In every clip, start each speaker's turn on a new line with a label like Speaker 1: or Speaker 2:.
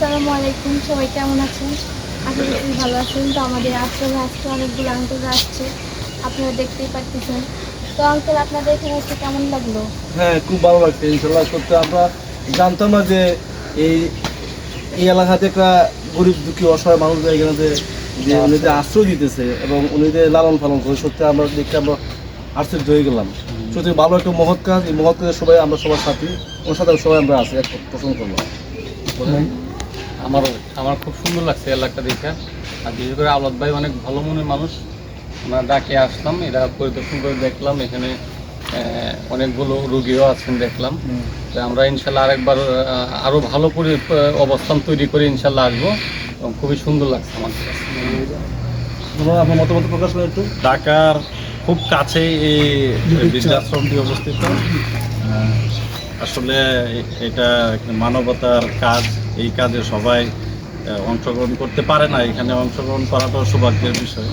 Speaker 1: আসসালামু আলাইকুম সবাই কেমন আছেন? আশা করি ভালো আছেন। তো আমাদের আশ্রমে আজকে অনেকগুলো আঙ্কেল আসছে আপনারা দেখতেই পাচ্ছেন তো আঙ্কেল আপনাদের এখানে এসে কেমন লাগল?
Speaker 2: হ্যাঁ খুব ভালো লাগছে ইনশাল্লাহ। সত্যি আমরা জানতাম না যে এই এই এলাকাতে একটা গরিব দুঃখী অসহায় মানুষদের এখানে যে যে উনিদের আশ্রয় দিতেছে এবং উনিদের লালন পালন করে সত্যি আমরা দেখতে আমরা আশ্চর্য হয়ে গেলাম। সত্যি ভালো একটা মহৎ কাজ এই মহৎ কাজে সবাই আমরা সবার সাথী ওর সাথে সবাই আমরা আছি। এক পছন্দ করলাম।
Speaker 3: আমারও আমার খুব সুন্দর লাগছে এলাকা দেখে। আর বিশেষ করে আওলাদ ভাই অনেক ভালো মনের মানুষ। ওনার ডাকে আসলাম এটা পরিদর্শন করে দেখলাম এখানে অনেকগুলো রুগীও আছেন দেখলাম। তো আমরা ইনশাল্লাহ আরেকবার আরও ভালো করে অবস্থান তৈরি করে ইনশাল্লাহ আসব। এবং খুবই সুন্দর লাগছে আমার কাছে।
Speaker 2: আপনার মতামত প্রকাশ করেন একটু।
Speaker 4: ঢাকার খুব কাছেই এই বৃদ্ধাশ্রমটি অবস্থিত। আসলে এটা মানবতার কাজ। এই কাজে সবাই অংশগ্রহণ করতে পারে না। এখানে অংশগ্রহণ করাটাও সৌভাগ্যের বিষয়।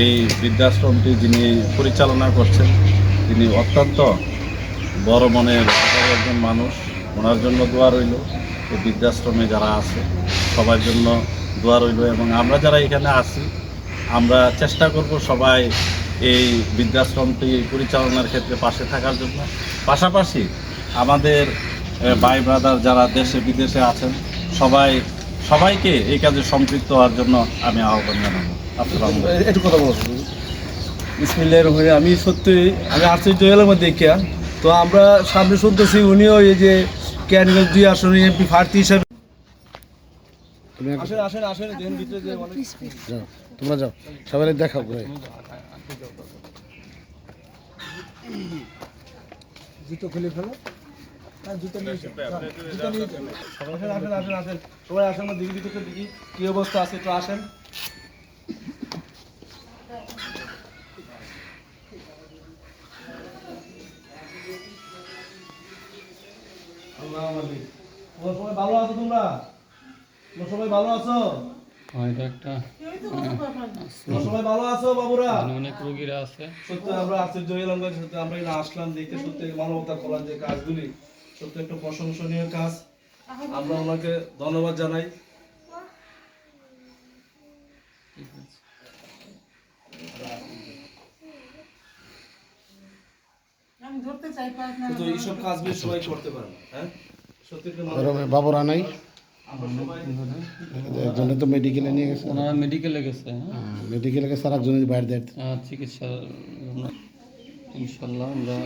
Speaker 4: এই বৃদ্ধাশ্রমটি যিনি পরিচালনা করছেন, তিনি অত্যন্ত বড় মনের একজন মানুষ। ওনার জন্য দোয়া রইল, এই বৃদ্ধাশ্রমে যারা আছে, সবার জন্য দোয়া রইল। এবং আমরা যারা এখানে আছি, আমরা চেষ্টা করব সবাই এই বৃদ্ধাশ্রমটি পরিচালনার ক্ষেত্রে পাশে থাকার জন্য। পাশাপাশি আমাদের ভাই ব্রাদার যারা দেশে বিদেশে আছেন সবাই সবাইকে এই কাজে সম্পৃক্ত হওয়ার জন্য আমি আহ্বান জানাব। আলাইকুম।
Speaker 2: একটু কথা বলব। বিসমিল্লাহির রহমানির রহিম। আমি সত্যি আমি আশ্চর্য হলাম দেখিয়া তো আমরা সামনে শুনতেছি উনিও এই যে ক্যান্ডিডেট দুই আসনে এমপি প্রার্থী হিসাবে। আসেন আসেন আসেন ভিতরে
Speaker 5: যাও তোমরা যাও। সবাই দেখাও ঘুরে।
Speaker 2: আসেন আসেন আসেন আসেন সবাই আসেন না দিকে দেখি কি অবস্থা আছে একটু আসেন। তোমরা সবাই ভালো আছো তোমরা? তোমরা সবাই ভালো আছো?
Speaker 3: হ্যাঁ, একটা
Speaker 2: সবাই ভালো আছো বাবুরা?
Speaker 3: অনেক রুগীরা আছে।
Speaker 2: সত্যি আমরা আশ্চর্য হলাম আমরা এখানে আসলাম দেখতে সত্যি মানবতার কল্যাণ যে কাজগুলি। সত্যি একটা প্রশংসনীয় কাজ। আমরা ওনাকে ধন্যবাদ জানাই। কিন্তু এইসব কাজগুলি সবাই করতে পারে হ্যাঁ? সত্যি একটা মানব-
Speaker 5: বাবরা নাই। একজনে তো মেডিকেলে নিয়ে গেছে।
Speaker 3: ওনারা মেডিকেলে গেছে হ্যাঁ?
Speaker 5: মেডিকেলে গেছে আর একজনের বাইরে
Speaker 3: চিকিৎসার ইনশাল্লাহ আমরা